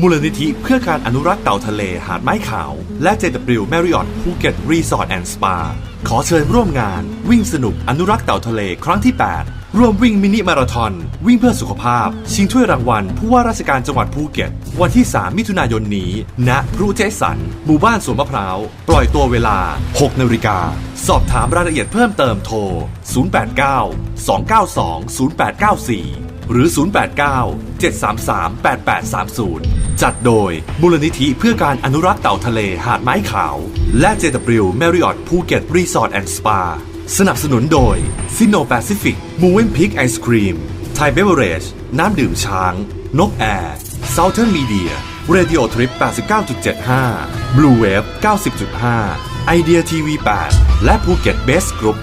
มูลนิธิเพื่อการอนุรักษ์เต่าทะเลหาดไม้ขาว และ JW Marriott ภูเก็ตรีสอร์ทแอนด์สปาขอเชิญร่วมงาน วิ่งสนุกอนุรักษ์เต่าทะเลครั้งที่ 8 ร่วมวิ่งมินิมาราธอน วิ่งเพื่อสุขภาพ ชิงถ้วยรางวัล ผู้ว่าราชการจังหวัดภูเก็ต วันที่ 3 มิถุนายนนี้ ณพรุเจสัน หมู่บ้านสวนมะพร้าว ปล่อยตัวเวลา 6นาฬิกา สอบถามรายละเอียดเพิ่มเติมโทร 089 292 0894 หรือ 089 733 8830 จัดโดยมูลนิธิเพื่อการอนุรักษ์เต่าทะเลหาดไม้ขาว และ JW Marriott ภูเก็ตรีสอร์ทแอนด์สนับสนุนโดย Sino Pacific Moving Peak Ice Cream Thai Beverage น้ำดื่มช้าง นกแอร์ Southern Media Radio Trip 89.75 Blue Wave 90.5 Idea TV 8 และภูเก็ต Best Group